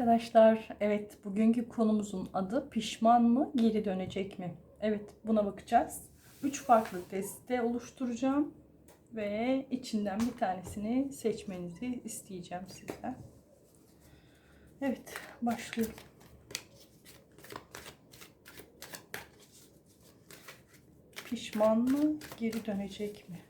arkadaşlar. Evet, bugünkü konumuzun adı pişman mı, geri dönecek mi? Evet, buna bakacağız. Üç farklı deste oluşturacağım ve içinden bir tanesini seçmenizi isteyeceğim sizden. Evet, başlıyorum. Pişman mı, geri dönecek mi?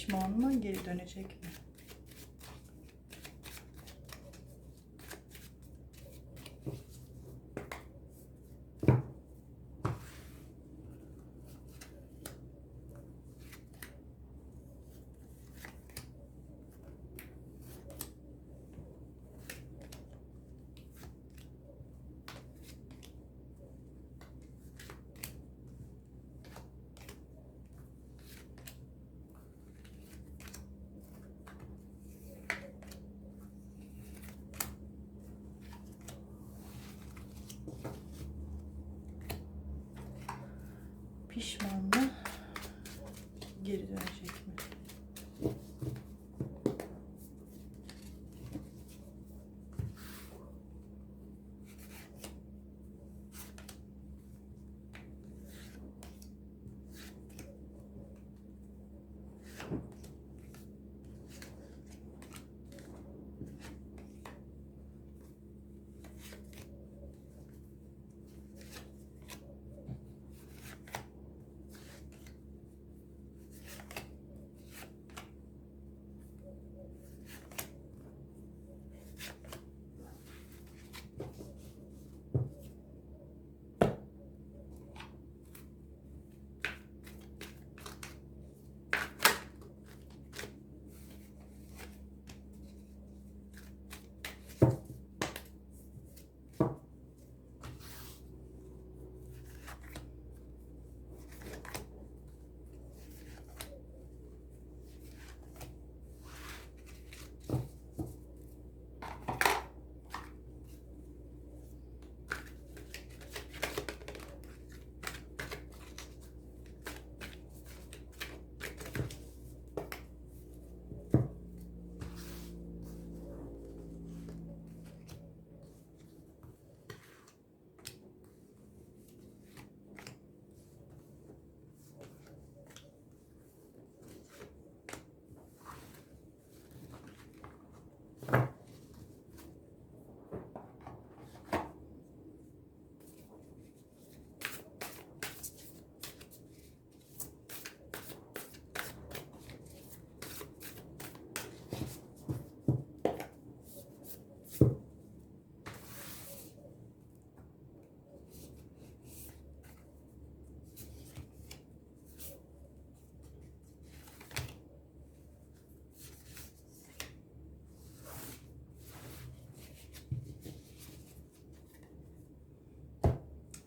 Pişman mı, geri dönecek mi? Pişman geri dönecek mi?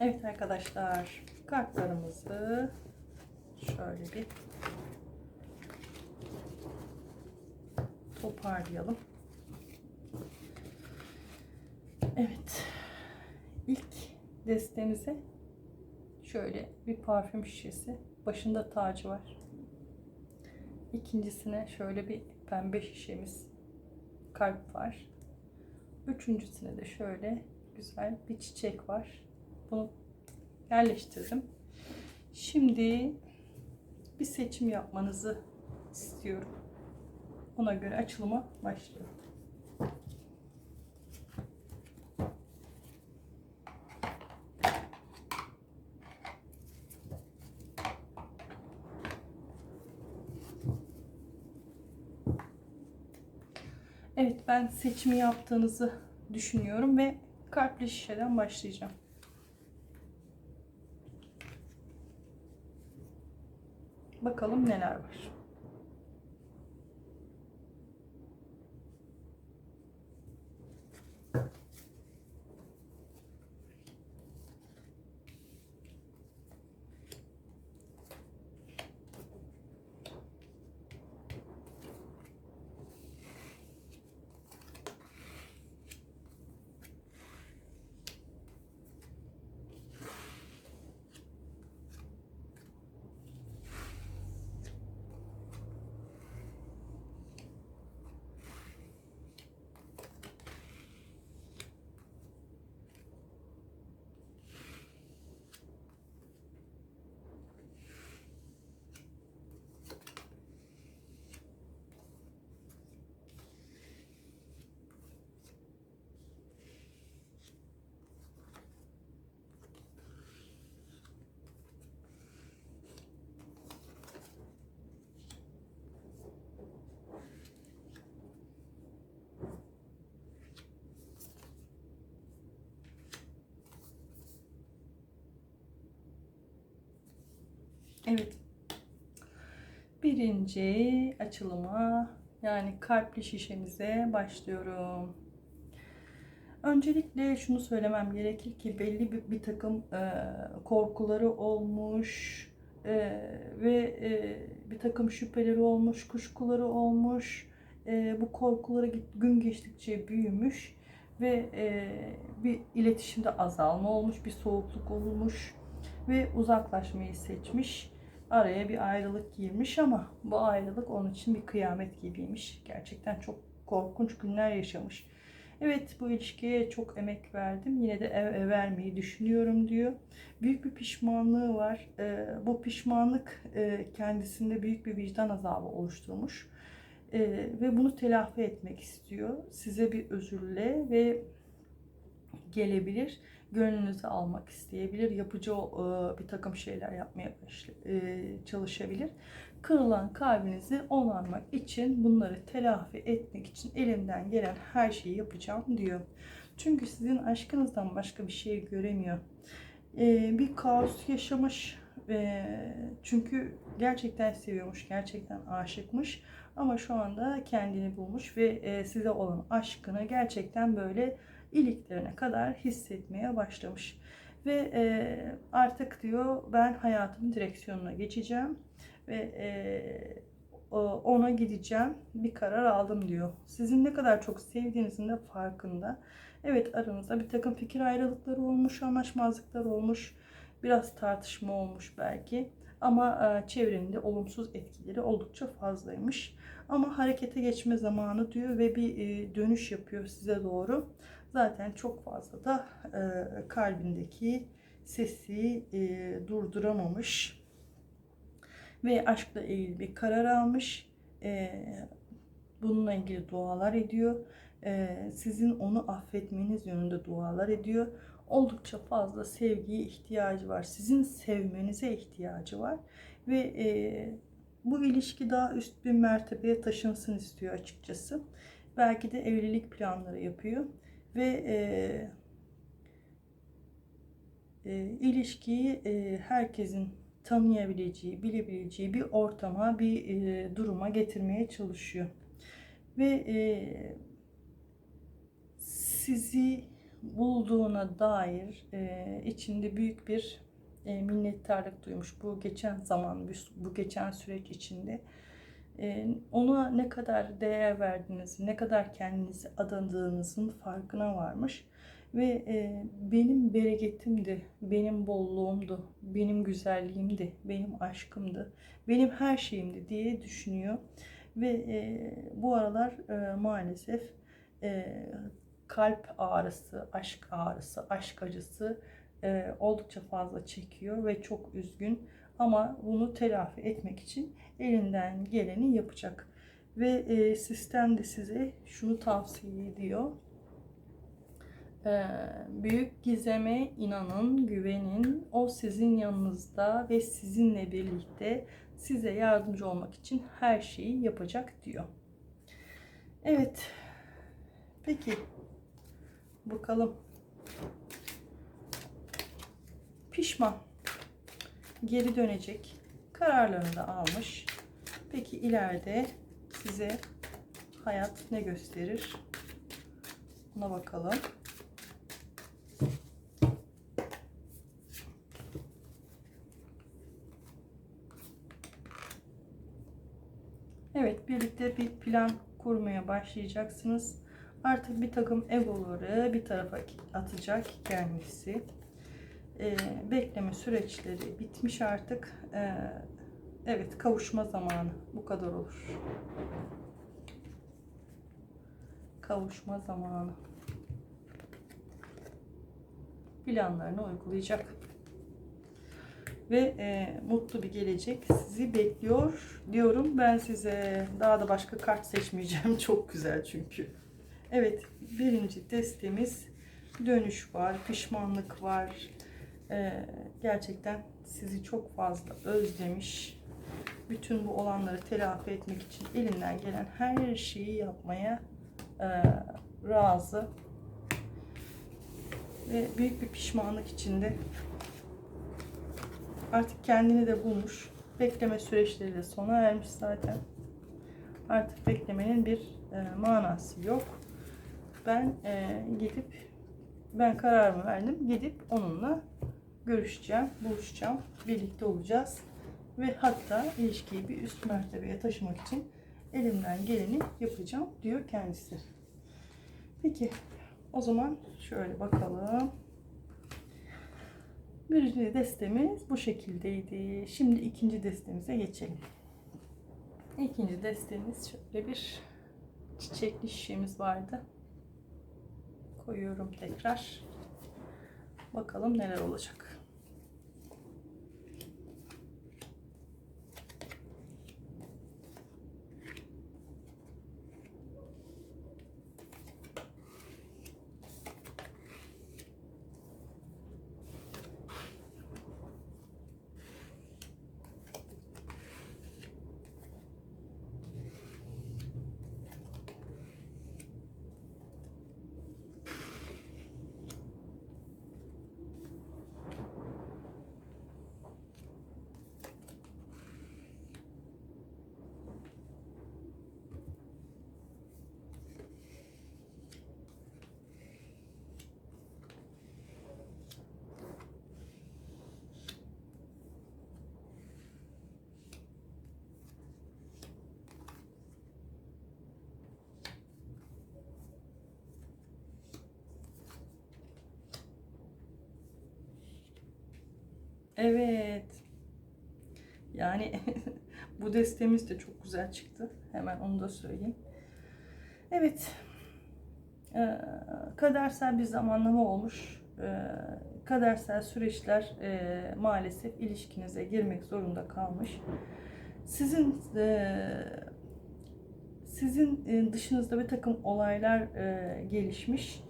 Evet arkadaşlar kartlarımızı şöyle bir toparlayalım. Evet. İlk destemize şöyle bir parfüm şişesi. Başında tacı var. İkincisine şöyle bir pembe şişemiz kalp var. Üçüncüsüne de şöyle güzel bir çiçek var. Bunu yerleştirdim. Şimdi bir seçim yapmanızı istiyorum. Ona göre açılıma başlıyorum. Evet ben seçimi yaptığınızı düşünüyorum ve kalpli şişeden başlayacağım. Bakalım neler var. Evet. Birinci açılıma yani kalpli şişemize başlıyorum. Öncelikle şunu söylemem gerekir ki belli bir, bir takım e, korkuları olmuş e, ve e, bir takım şüpheleri olmuş, kuşkuları olmuş. E, bu korkuları gün geçtikçe büyümüş ve e, bir iletişimde azalma olmuş, bir soğukluk olmuş ve uzaklaşmayı seçmiş. Araya bir ayrılık girmiş ama bu ayrılık onun için bir kıyamet gibiymiş. Gerçekten çok korkunç günler yaşamış. Evet bu ilişkiye çok emek verdim. Yine de ev, ev vermeyi düşünüyorum diyor. Büyük bir pişmanlığı var. E, bu pişmanlık e, kendisinde büyük bir vicdan azabı oluşturmuş. E, ve bunu telafi etmek istiyor. Size bir özürle ve gelebilir gönlünüzü almak isteyebilir. Yapıcı e, bir takım şeyler yapmaya e, çalışabilir. Kırılan kalbinizi onarmak için bunları telafi etmek için elimden gelen her şeyi yapacağım diyor. Çünkü sizin aşkınızdan başka bir şey göremiyor. E, bir kaos yaşamış. Çünkü gerçekten seviyormuş, gerçekten aşıkmış. Ama şu anda kendini bulmuş ve size olan aşkını gerçekten böyle iliklerine kadar hissetmeye başlamış. Ve e, artık diyor ben hayatımın direksiyonuna geçeceğim ve e, ona gideceğim bir karar aldım diyor. Sizin ne kadar çok sevdiğinizin de farkında. Evet aranızda bir takım fikir ayrılıkları olmuş, anlaşmazlıklar olmuş, biraz tartışma olmuş belki. Ama e, çevrenin olumsuz etkileri oldukça fazlaymış. Ama harekete geçme zamanı diyor ve bir e, dönüş yapıyor size doğru zaten çok fazla da e, kalbindeki sesi e, durduramamış ve aşkla ilgili bir karar almış. E, bununla ilgili dualar ediyor. E, sizin onu affetmeniz yönünde dualar ediyor. Oldukça fazla sevgiye ihtiyacı var. Sizin sevmenize ihtiyacı var ve e, bu ilişki daha üst bir mertebeye taşınsın istiyor açıkçası. Belki de evlilik planları yapıyor ve e, e, ilişkiyi e, herkesin tanıyabileceği, bilebileceği bir ortama, bir e, duruma getirmeye çalışıyor. Ve e, sizi bulduğuna dair e, içinde büyük bir e, minnettarlık duymuş bu geçen zaman, bu geçen süreç içinde. Ee, ona ne kadar değer verdiğinizi, ne kadar kendinizi adandığınızın farkına varmış. Ve e, benim bereketimdi, benim bolluğumdu, benim güzelliğimdi, benim aşkımdı, benim her şeyimdi diye düşünüyor. Ve e, bu aralar e, maalesef kalp ağrısı, aşk ağrısı, aşk acısı oldukça fazla çekiyor ve çok üzgün. Ama bunu telafi etmek için elinden geleni yapacak. Ve e, sistem de size şunu tavsiye ediyor. E, büyük gizeme inanın, güvenin. O sizin yanınızda ve sizinle birlikte size yardımcı olmak için her şeyi yapacak diyor. Evet. Peki. Bakalım. Pişman. Geri dönecek. Kararlarını da almış. Peki ileride size hayat ne gösterir? Buna bakalım. Evet, birlikte bir plan kurmaya başlayacaksınız. Artık bir takım egoları bir tarafa atacak kendisi. Ee, bekleme süreçleri bitmiş artık. Ee, evet, kavuşma zamanı. Bu kadar olur. Kavuşma zamanı. Planlarını uygulayacak ve e, mutlu bir gelecek sizi bekliyor diyorum. Ben size daha da başka kart seçmeyeceğim. Çok güzel çünkü. Evet birinci destemiz dönüş var, pişmanlık var. E, gerçekten sizi çok fazla özlemiş. Bütün bu olanları telafi etmek için elinden gelen her şeyi yapmaya e, razı. Ve büyük bir pişmanlık içinde Artık kendini de bulmuş. Bekleme süreçleri de sona ermiş zaten. Artık beklemenin bir e, manası yok. Ben e, gidip ben kararımı verdim. Gidip onunla görüşeceğim, buluşacağım, birlikte olacağız ve hatta ilişkiyi bir üst mertebeye taşımak için elimden geleni yapacağım diyor kendisi. Peki o zaman şöyle bakalım. Birinci destemiz bu şekildeydi. Şimdi ikinci destemize geçelim. İkinci destemiz şöyle bir çiçekli şişemiz vardı. Koyuyorum tekrar. Bakalım neler olacak. Evet. Yani bu destemiz de çok güzel çıktı. Hemen onu da söyleyeyim. Evet. Ee, kadersel bir zamanlama olmuş. Ee, kadersel süreçler e, maalesef ilişkinize girmek zorunda kalmış. Sizin e, sizin e, dışınızda bir takım olaylar e, gelişmiş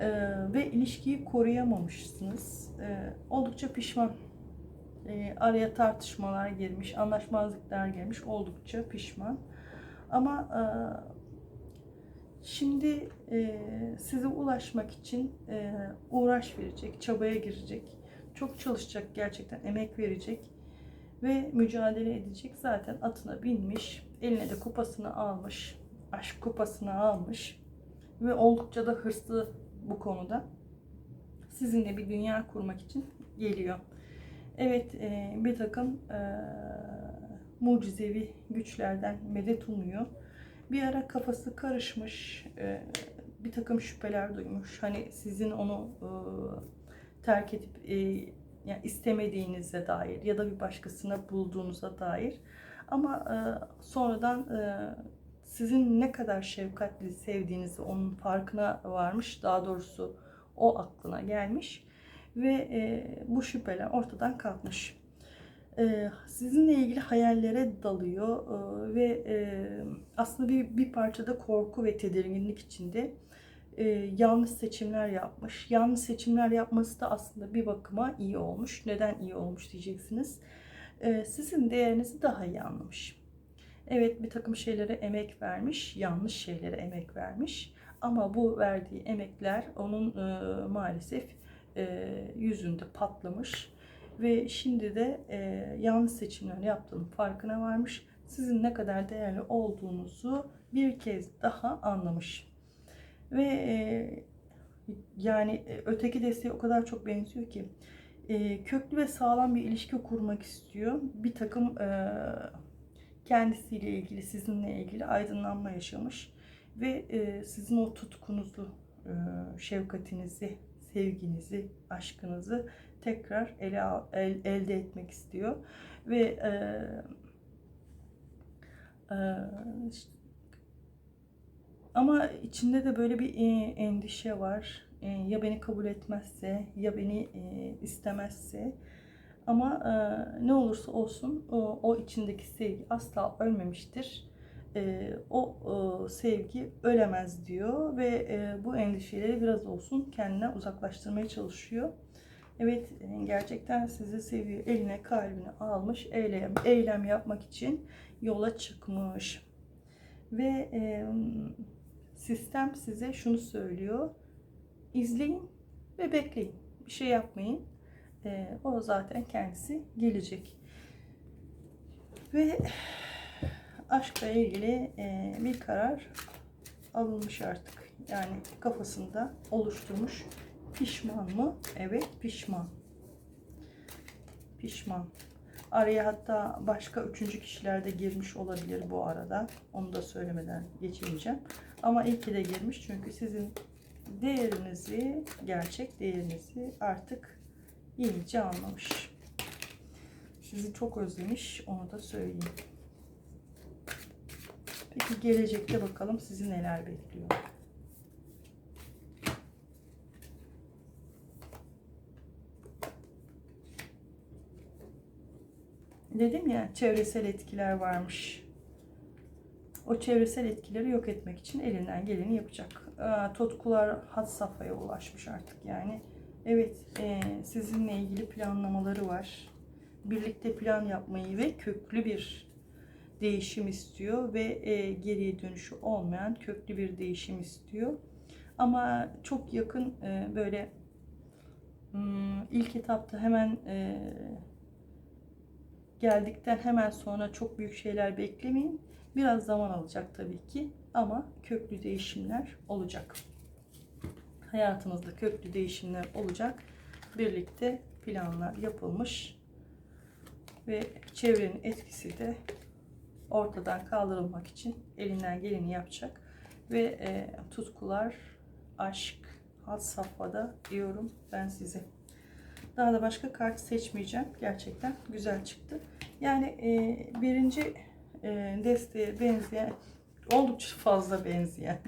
e, ve ilişkiyi koruyamamışsınız. E, oldukça pişman e, araya tartışmalar girmiş, anlaşmazlıklar girmiş, oldukça pişman. Ama e, şimdi e, size ulaşmak için e, uğraş verecek, çabaya girecek, çok çalışacak gerçekten, emek verecek ve mücadele edecek. Zaten atına binmiş, eline de kupasını almış, aşk kupasını almış ve oldukça da hırslı bu konuda. Sizinle bir dünya kurmak için geliyor. Evet e, bir takım e, mucizevi güçlerden medet umuyor. Bir ara kafası karışmış, e, bir takım şüpheler duymuş. Hani sizin onu e, terk edip e, yani istemediğinize dair ya da bir başkasına bulduğunuza dair. Ama e, sonradan e, sizin ne kadar şefkatli sevdiğinizi onun farkına varmış. Daha doğrusu o aklına gelmiş ve e, bu şüpheler ortadan kalkmış. E, sizinle ilgili hayallere dalıyor e, ve e, aslında bir, bir parçada korku ve tedirginlik içinde e, yanlış seçimler yapmış. Yanlış seçimler yapması da aslında bir bakıma iyi olmuş. Neden iyi olmuş diyeceksiniz. E, sizin değerinizi daha iyi anlamış. Evet bir takım şeylere emek vermiş, yanlış şeylere emek vermiş. Ama bu verdiği emekler onun e, maalesef e, yüzünde patlamış. Ve şimdi de e, yanlış seçimler yaptığının farkına varmış. Sizin ne kadar değerli olduğunuzu bir kez daha anlamış. Ve e, yani e, öteki desteğe o kadar çok benziyor ki e, köklü ve sağlam bir ilişki kurmak istiyor. Bir takım e, kendisiyle ilgili, sizinle ilgili aydınlanma yaşamış ve e, sizin o tutkunuzu, e, şefkatinizi, sevginizi, aşkınızı tekrar ele al, el, elde etmek istiyor ve e, e, işte, ama içinde de böyle bir endişe var. E, ya beni kabul etmezse, ya beni e, istemezse. Ama e, ne olursa olsun o, o içindeki sevgi asla ölmemiştir. E, o e, sevgi ölemez diyor ve e, bu endişeleri biraz olsun kendine uzaklaştırmaya çalışıyor. Evet gerçekten sizi seviyor. Eline kalbini almış. Eylem, eylem yapmak için yola çıkmış. Ve e, sistem size şunu söylüyor. İzleyin ve bekleyin. Bir şey yapmayın. E, o zaten kendisi gelecek. Ve aşkla ilgili e, bir karar alınmış artık. Yani kafasında oluşturmuş. Pişman mı? Evet pişman. Pişman. Araya hatta başka üçüncü kişiler de girmiş olabilir bu arada. Onu da söylemeden geçemeyeceğim. Ama iyi de girmiş çünkü sizin değerinizi, gerçek değerinizi artık iyice anlamış. Sizi çok özlemiş, onu da söyleyeyim. Peki gelecekte bakalım sizi neler bekliyor. Dedim ya çevresel etkiler varmış. O çevresel etkileri yok etmek için elinden geleni yapacak. Totkular had safhaya ulaşmış artık yani. Evet e, sizinle ilgili planlamaları var. Birlikte plan yapmayı ve köklü bir değişim istiyor ve e, geriye dönüşü olmayan köklü bir değişim istiyor. Ama çok yakın e, böyle hmm, ilk etapta hemen e, geldikten hemen sonra çok büyük şeyler beklemeyin. Biraz zaman alacak tabii ki ama köklü değişimler olacak. Hayatınızda köklü değişimler olacak. Birlikte planlar yapılmış ve çevrenin etkisi de ortadan kaldırılmak için elinden geleni yapacak ve e, tutkular, aşk, had safhada diyorum ben size. Daha da başka kart seçmeyeceğim. Gerçekten güzel çıktı. Yani e, birinci e, desteğe benzeyen, oldukça fazla benzeyen,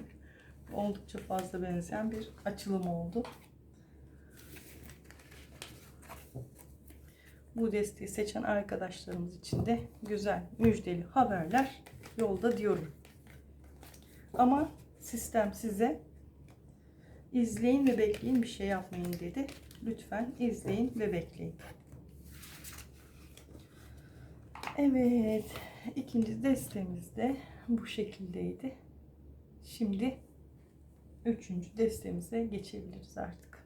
oldukça fazla benzeyen bir açılım oldu. Bu desteği seçen arkadaşlarımız için de güzel, müjdeli haberler yolda diyorum. Ama sistem size izleyin ve bekleyin bir şey yapmayın dedi. Lütfen izleyin ve bekleyin. Evet. ikinci destemiz de bu şekildeydi. Şimdi üçüncü destemize geçebiliriz artık.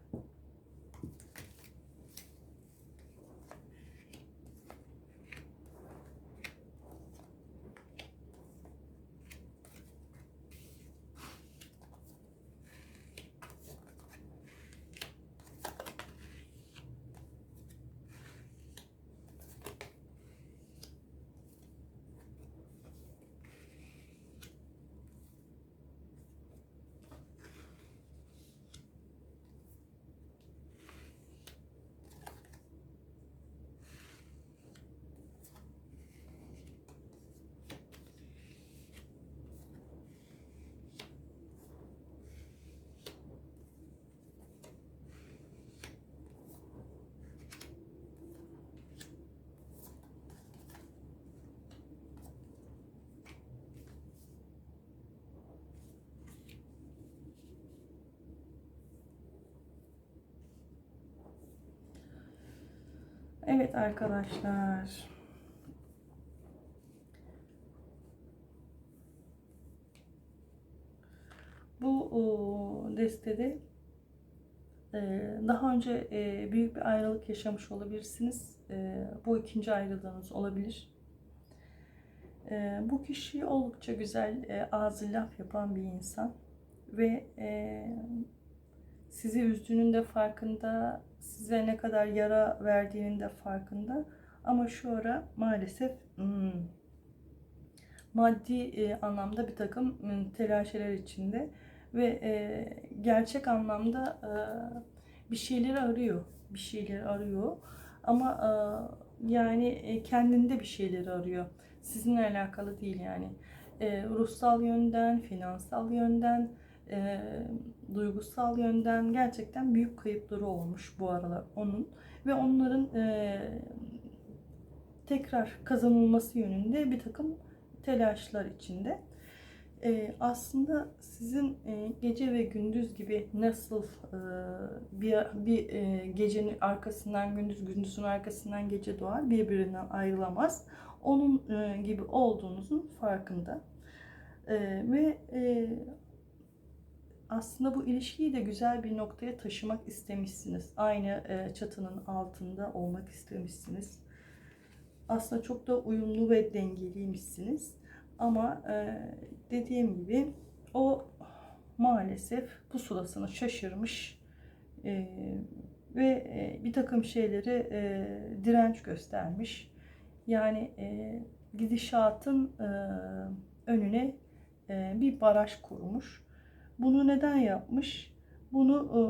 Evet arkadaşlar. Bu destede e, daha önce e, büyük bir ayrılık yaşamış olabilirsiniz. E, bu ikinci ayrılığınız olabilir. Bu kişi oldukça güzel, ağzı laf yapan bir insan ve sizi üzdüğünün de farkında, size ne kadar yara verdiğinin de farkında. Ama şu ara maalesef hmm, maddi e, anlamda bir takım hmm, telaşeler içinde ve e, gerçek anlamda e, bir şeyleri arıyor, bir şeyleri arıyor. Ama e, yani e, kendinde bir şeyleri arıyor. Sizinle alakalı değil yani. E, ruhsal yönden, finansal yönden, e, duygusal yönden gerçekten büyük kayıpları olmuş bu aralar onun ve onların e, tekrar kazanılması yönünde bir takım telaşlar içinde. E, aslında sizin e, gece ve gündüz gibi nasıl e, bir, bir e, gecenin arkasından gündüz, gündüzün arkasından gece doğar, birbirinden ayrılamaz. Onun e, gibi olduğunuzun farkında. E, ve e, aslında bu ilişkiyi de güzel bir noktaya taşımak istemişsiniz. Aynı e, çatının altında olmak istemişsiniz. Aslında çok da uyumlu ve dengeliymişsiniz. Ama e, dediğim gibi o maalesef pusulasını şaşırmış e, ve e, bir takım şeyleri e, direnç göstermiş. Yani e, gidişatın e, önüne e, bir baraj kurmuş. Bunu neden yapmış? Bunu e,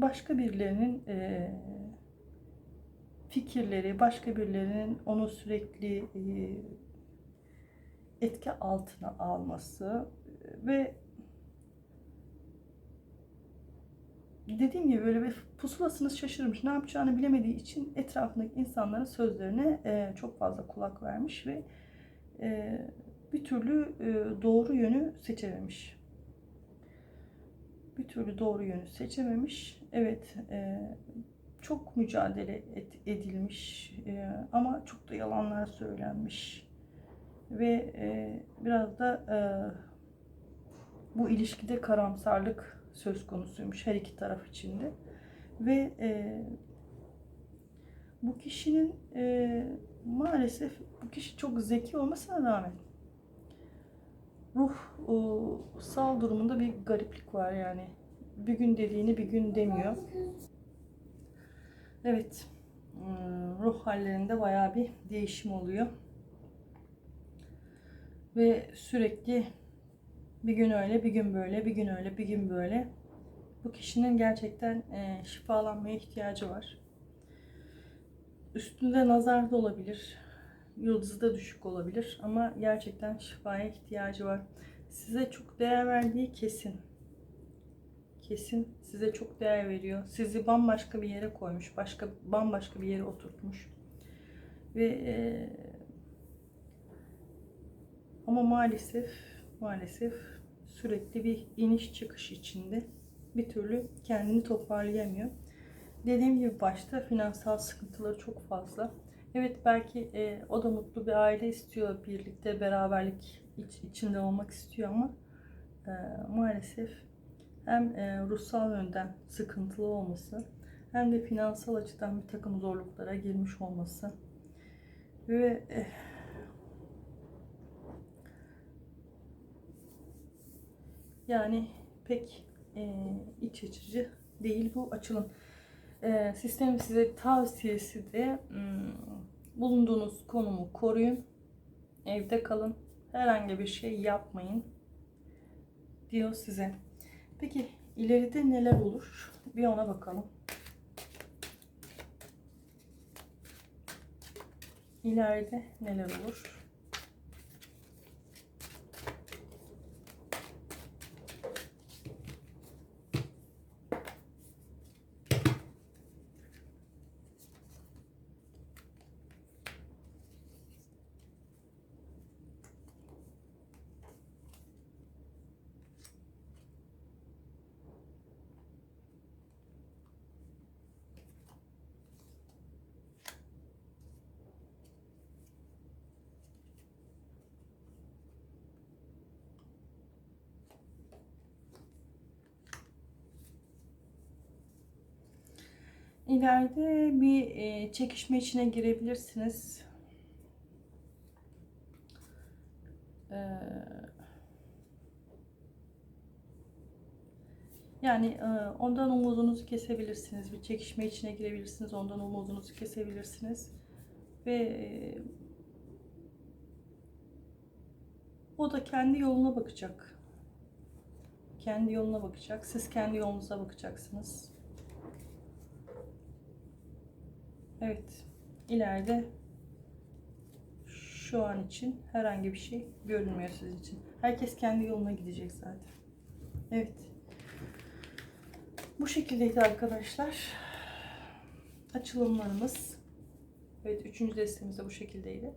başka birilerinin e, fikirleri, başka birilerinin onu sürekli e, etki altına alması ve dediğim gibi böyle bir pusulasınız şaşırmış. Ne yapacağını bilemediği için etrafındaki insanların sözlerine çok fazla kulak vermiş ve bir türlü e, doğru yönü seçememiş. Bir türlü doğru yönü seçememiş. Evet, e, çok mücadele edilmiş e, ama çok da yalanlar söylenmiş ve biraz da bu ilişkide karamsarlık söz konusuymuş her iki taraf içinde ve bu kişinin maalesef bu kişi çok zeki olmasına rağmen ruhsal durumunda bir gariplik var yani. Bir gün dediğini bir gün demiyor. Evet. Ruh hallerinde bayağı bir değişim oluyor. Ve sürekli bir gün öyle, bir gün böyle, bir gün öyle, bir gün böyle. Bu kişinin gerçekten şifalanmaya ihtiyacı var. Üstünde nazar da olabilir yıldızı da düşük olabilir ama gerçekten şifaya ihtiyacı var. Size çok değer verdiği kesin. Kesin size çok değer veriyor. Sizi bambaşka bir yere koymuş. Başka bambaşka bir yere oturtmuş. Ve e, ama maalesef maalesef sürekli bir iniş çıkış içinde bir türlü kendini toparlayamıyor. Dediğim gibi başta finansal sıkıntıları çok fazla. Evet belki e, o da mutlu bir aile istiyor, birlikte beraberlik iç, içinde olmak istiyor ama e, maalesef hem e, ruhsal yönden sıkıntılı olması hem de finansal açıdan bir takım zorluklara girmiş olması ve e, yani pek e, iç açıcı değil bu açılım. E, sistemin size tavsiyesi de hmm, bulunduğunuz konumu koruyun. Evde kalın. Herhangi bir şey yapmayın. Diyor size. Peki ileride neler olur? Bir ona bakalım. İleride neler olur? İleride bir e, çekişme içine girebilirsiniz. Ee, yani e, ondan umudunuzu kesebilirsiniz. Bir çekişme içine girebilirsiniz. Ondan umudunuzu kesebilirsiniz. Ve e, o da kendi yoluna bakacak. Kendi yoluna bakacak. Siz kendi yolunuza bakacaksınız. Evet. ileride şu an için herhangi bir şey görünmüyor sizin için. Herkes kendi yoluna gidecek zaten. Evet. Bu şekildeydi arkadaşlar. Açılımlarımız. Evet, üçüncü destemiz de bu şekildeydi.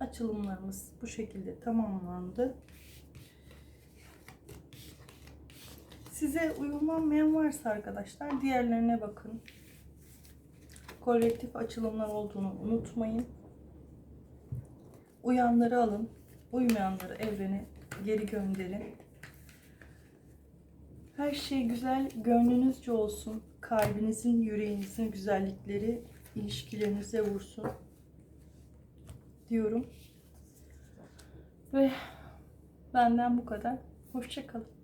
Açılımlarımız bu şekilde tamamlandı. Size uyumlanmayan varsa arkadaşlar diğerlerine bakın. Kolektif açılımlar olduğunu unutmayın. Uyanları alın. Uymayanları evrene geri gönderin. Her şey güzel, gönlünüzce olsun. Kalbinizin, yüreğinizin güzellikleri ilişkilerinize vursun. Diyorum. Ve benden bu kadar. Hoşçakalın.